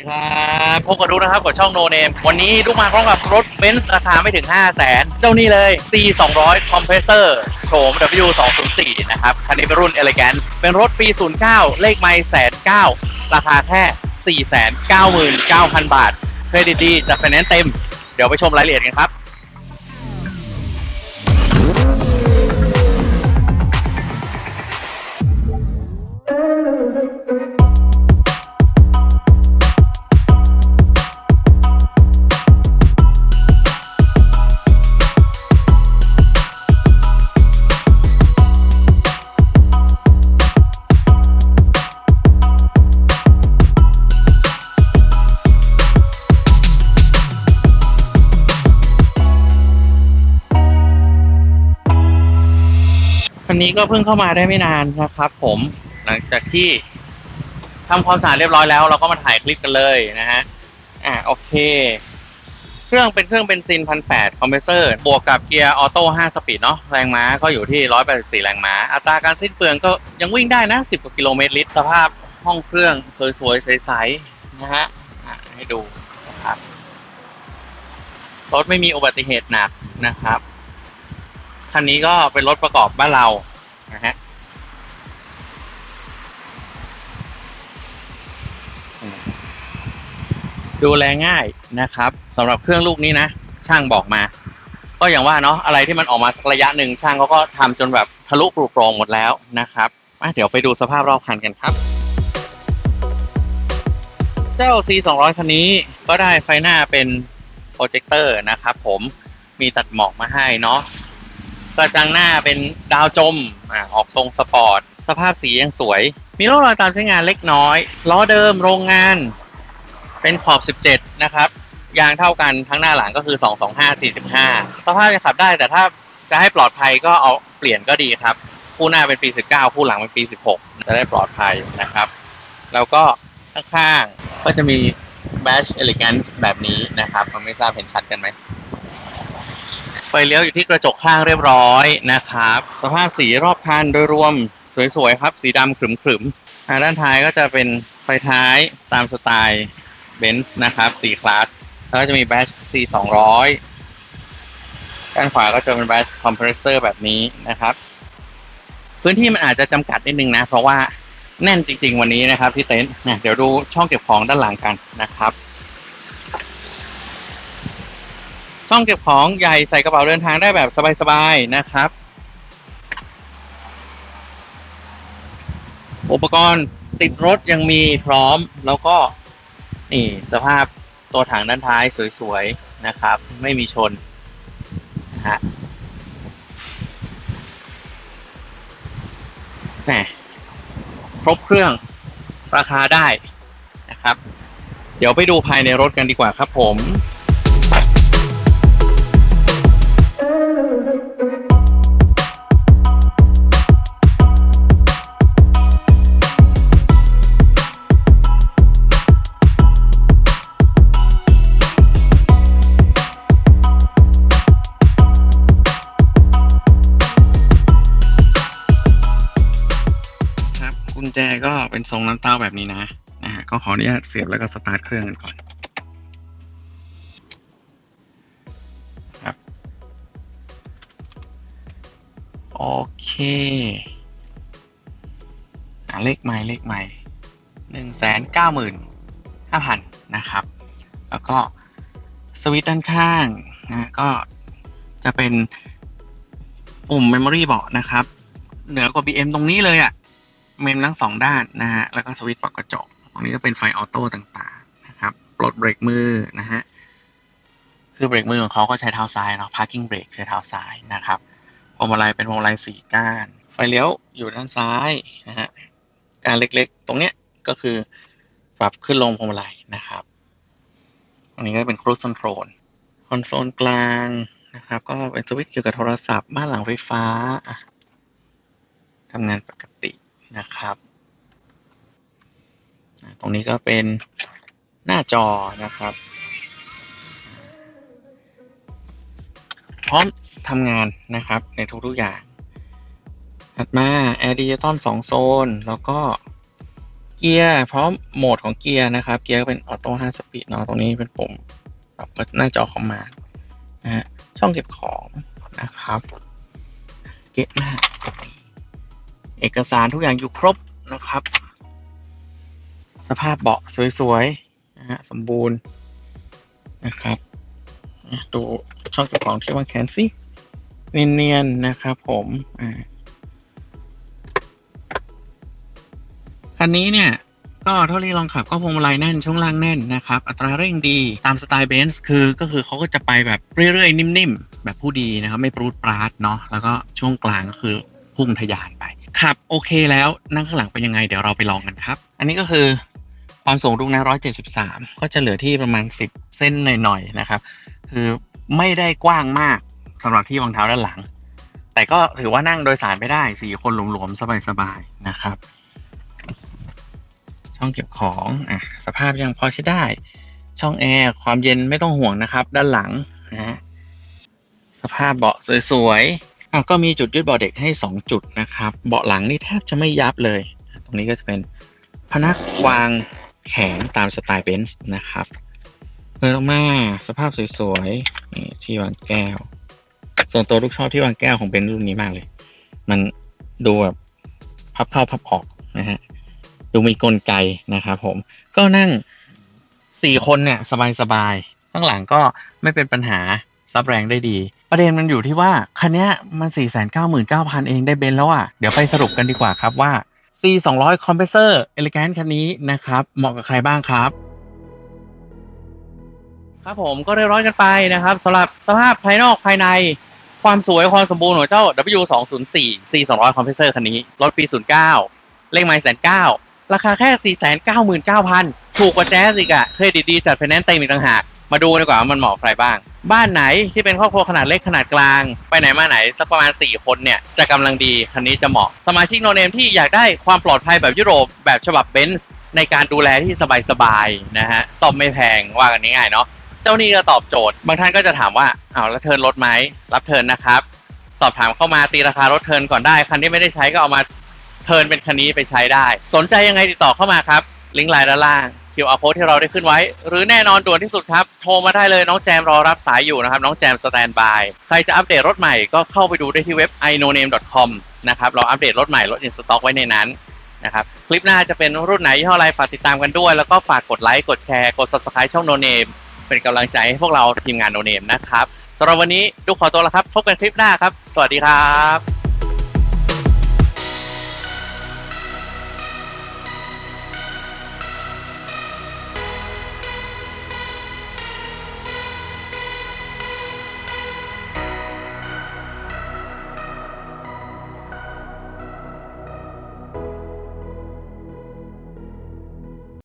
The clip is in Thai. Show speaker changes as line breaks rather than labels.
ดีครับพบกับดูนะครับกับช่องโนเนม วันนี้ลูกมาพร้อมกับรถเบนซ์ราคาไม่ถึง 5 0 0แสนเจ้านี่เลย C 2 0 0 Compressor โฉม W 2 0 4นะครับ คันนี้เป็นรุ่น Elegance เป็นรถปี 09 เลขไม่แสนเก้าราคาแค่ 4 9 9 0 0 0 บาท เครดิตดีจัดไฟแนนซ์เต็ม เดี๋ยวไปชมรายละเอียดกันครับ นนี้ก็เพิ่งเข้ามาได้ไม่นานนะครับผมหลังจากที่ทำความสะอาดเรียบร้อยแล้ว เราก็มาถ่ายคลิปกันเลยนะฮะอ่าโอเค เครื่องเป็นเครื่องเบนซินพันแปดคอมเพรสเซอร์ บวกกับเกียร์ออโต้5สปีดเนาะแรงม้าก็อยู่ที่184แปดสิบสี่แรงม้า อัตราการสิ้นเปลืองก็ยังวิ่งได้นะ10กว่ากิโลเมตรลิตร สภาพห้องเครื่องสวยๆ ใสๆนะฮะอะให้ดูนะครับรถไม่มีอุบัติเหตุหนักนะครับคันนี้ก็เป็นรถประกอบบ้านเรา นะฮะดูแลง่ายนะครับสำหรับเครื่องลูกนี้นะ ช่างบอกมา ก็อย่างว่าเนาะอะไรที่มันออกมาสักระยะหนึ่งช่างเขาก็ทำจนแบบทะลุปลุโปรงหมดแล้วนะครับอะเดี๋ยวไปดูสภาพรอบคันกันครับ เจ้า C 2 0 0คันนี้ก็ได้ไฟหน้าเป็นโปรเจคเตอร์นะครับผมมีตัดหมอกมาให้เนาะ กระจังหน้าเป็นดาวจมอ่าออกทรงสปอร์ต สภาพสียังสวย มีร่องรอยตามใช้งานเล็กน้อย ล้อเดิมโรงงาน เป็นขอบ 17 นะครับ ยางเท่ากันทั้งหน้าหลังก็คือ 225 45 สภาพจะขับได้แต่ถ้าจะให้ปลอดภัยก็เอาเปลี่ยนก็ดีครับ คู่หน้าเป็นปี 19 คู่หลังเป็นปี 16 จะได้ปลอดภัยนะครับ แล้วก็ข้างๆก็จะมี Bash Elegance แบบนี้นะครับมันไม่ทราบเห็นชัดกันไหม ไฟเลี้ยวอยู่ที่กระจกข้างเรียบร้อยนะครับ สภาพสีรอบคันโดยรวมสวยๆครับ สีดำขรึมๆทางด้านท้ายก็จะเป็นไฟท้ายตามสไตล์เบนซ์นะครับสีคลาสแล้วก็จะมีแบช C 2 0 0ด้านขวาก็จะเป็นแบชคอมเพรสเซอร์แบบนี้นะครับ พื้นที่มันอาจจะจำกัดนิดนึงนะ เพราะว่าแน่นจริง ๆ วันนี้นะครับที่เต็นท์เนี่ยเดี๋ยวดูช่องเก็บของด้านหลังกันนะครับ ช่องเก็บของใหญ่ใส่กระเป๋าเดินทางได้แบบสบายๆนะครับ อุปกรณ์ติดรถยังมีพร้อมแล้วก็นี่สภาพตัวถังด้านท้ายสวยๆนะครับ ไม่มีชนนะฮะแหมครบเครื่องราคาได้นะครับ เดี๋ยวไปดูภายในรถกันดีกว่าครับผม ญแจก็เป็นทรงน้ำเต้าแบบนี้นะนะฮะก็ขออนุญาตเสียบแล้วก็สตาร์ทเครื่องกันก่อนครับโอเคอะเลขใหม่เลขใหม่หนึ่งแสนเก้าหมื่นห้าพันนะครับ แล้วก็สวิตช์ด้านข้างนะก็จะเป็นปุ่ม Memory เบาะนะครับ เหนือกว่า BM ตรงนี้เลยอะ่ะ เมมทั้งสองด้านนะฮะ แล้วก็สวิตช์ปรับกระจก ตรงนี้ก็เป็นไฟออโต้ต่างๆนะครับ ปลดเบรกมือนะฮะ คือเบรกมือของเขาก็ใช้เท้าซ้ายเนาะ parking brake ใช้เท้าซ้ายนะครับ พวงมาลัยเป็นพวงมาลัยสี่ก้าน ไฟเลี้ยวอยู่ด้านซ้ายนะฮะ การเล็กๆ ตรงเนี้ยก็คือปรับขึ้นลงพวงมาลัยนะครับ ตรงนี้ก็เป็น cruise control คอนโซลกลางนะครับ ก็เป็นสวิตช์เกี่ยวกับโทรศัพท์ บ้านหลังไฟฟ้าทำงานปกติ นะครับ ตรงนี้ก็เป็นหน้าจอนะครับ พร้อมทำงานนะครับในทุกๆอย่าง ถัดมา Air Digital 2 โซน แล้วก็เกียร์พร้อมโหมดของเกียร์นะครับ เกียร์ก็เป็นออโต้5สปีดเนาะตรงนี้เป็นปุ่มปรับก็หน้าจอคอมมานด์นะฮะช่องเก็บของนะครับ เก็บหน้า เอกสารทุกอย่างอยู่ครบนะครับ สภาพเบาะสวยๆนะฮะสมบูรณ์นะครับดูช่องเก็บของที่วางแขนสิเนียนๆนะครับผมอ่าคันนี้เนี่ย ก็เท่าที่ลองขับก็พวงมาลัยแน่นช่วงล่างแน่นนะครับ อัตราเร่งดีตามสไตล์เบนซ์คือก็คือเขาก็จะไปแบบเรื่อยๆ นิ่มๆ แบบผู้ดีนะครับ ไม่ปรูดปราดเนาะแล้วก็ช่วงกลางก็คือพุ่งทะยานไป ขับโอเคแล้วนั่งข้างหลังเป็นยังไงเดี๋ยวเราไปลองกันครับ อันนี้ก็คือความสูงลูกนะ173 ก็จะเหลือที่ประมาณ 10 เส้นหน่อยๆนะครับ คือไม่ได้กว้างมากสำหรับที่วางเท้าด้านหลัง แต่ก็ถือว่านั่งโดยสารไปได้สี่คนหลวมๆ สบายๆนะครับ ช่องเก็บของอะสภาพยังพอใช้ได้ ช่องแอร์ความเย็นไม่ต้องห่วงนะครับ ด้านหลังนะฮะสภาพเบาะสวยๆ อะก็มีจุดยืดเบาะเด็กให้ 2 จุดนะครับ เบาะหลังนี่แทบจะไม่ยับเลย ตรงนี้ก็จะเป็นพนักวางแขนตามสไตล์เบนซ์นะครับเปิดออกมาสภาพสวยๆนี่ที่วางแก้ว ส่วนตัวลูกชอบที่วางแก้วของเบนซ์รุ่นนี้มากเลย มันดูแบบพับเข้าพับออกนะฮะดูมีกลไกนะครับผมก็นั่งสี่คนเนี่ยสบายๆข้างหลังก็ไม่เป็นปัญหา ซับแรงได้ดี ประเด็นมันอยู่ที่ว่าคันนี้มัน 4 9 9 0 0 0 เองได้เบนซ์แล้วอะ เดี๋ยวไปสรุปกันดีกว่าครับว่า C 2 0 0 Compressor Elegant คันนี้นะครับเหมาะกับใครบ้างครับครับผมก็เรียบร้อยกันไปนะครับสำหรับสภาพภายนอกภายในความสวยความสมบูรณ์ของเจ้า W 2 0 4 C 2 0 0 Compressor คันนี้ รถปี 09 เลขไมล์แสนเก้าราคาแค่ 499,000 ถูกกว่าแจ๊สอีกอะเครดิตดีจัดไฟแนนซ์เต็มอีกต่างหาก มาดูกันดีกว่าว่ามันเหมาะใครบ้าง บ้านไหนที่เป็นครอบครัวขนาดเล็กขนาดกลาง ไปไหนมาไหนสักประมาณ 4 คนเนี่ย จะกำลังดีคันนี้จะเหมาะ สมาชิกโนเนมที่อยากได้ความปลอดภัยแบบยุโรปแบบฉบับเบนซ์ในการดูแลที่สบายๆนะฮะซ่อมไม่แพงว่ากันง่ายๆเนาะเจ้านี้ก็ตอบโจทย์ บางท่านก็จะถามว่าเอาแล้วเทินรถไหมรับเทินนะครับ สอบถามเข้ามาตีราคารถเทินก่อนได้ คันที่ไม่ได้ใช้ก็เอามาเทินเป็นคันนี้ไปใช้ได้ สนใจยังไงติดต่อเข้ามาครับลิงก์ไลน์ด้านล่าง QR code ที่เราได้ขึ้นไว้ หรือแน่นอนด่วนที่สุดครับ โทรมาได้เลยน้องแจมรอรับสายอยู่นะครับ น้องแจมสแตนบายใครจะอัปเดตรถใหม่ก็เข้าไปดูได้ที่เว็บ i n o n a m e c o m นะครับเราอัปเดตรถใหม่รถ in stock ไว้ในนั้นนะครับคลิปหน้าจะเป็นรุ่นไหนยี่ห้ออะไรฝากติดตามกันด้วย แล้วก็ฝากกดไลค์กดแชร์กด subscribe ช่อง No Name เป็นกำลังใจให้พวกเราทีมงาน No Name นะครับสำหรับวันนี้ดูขอตัวแล้วครับ พบกันคลิปหน้าครับ สวัสดีครับ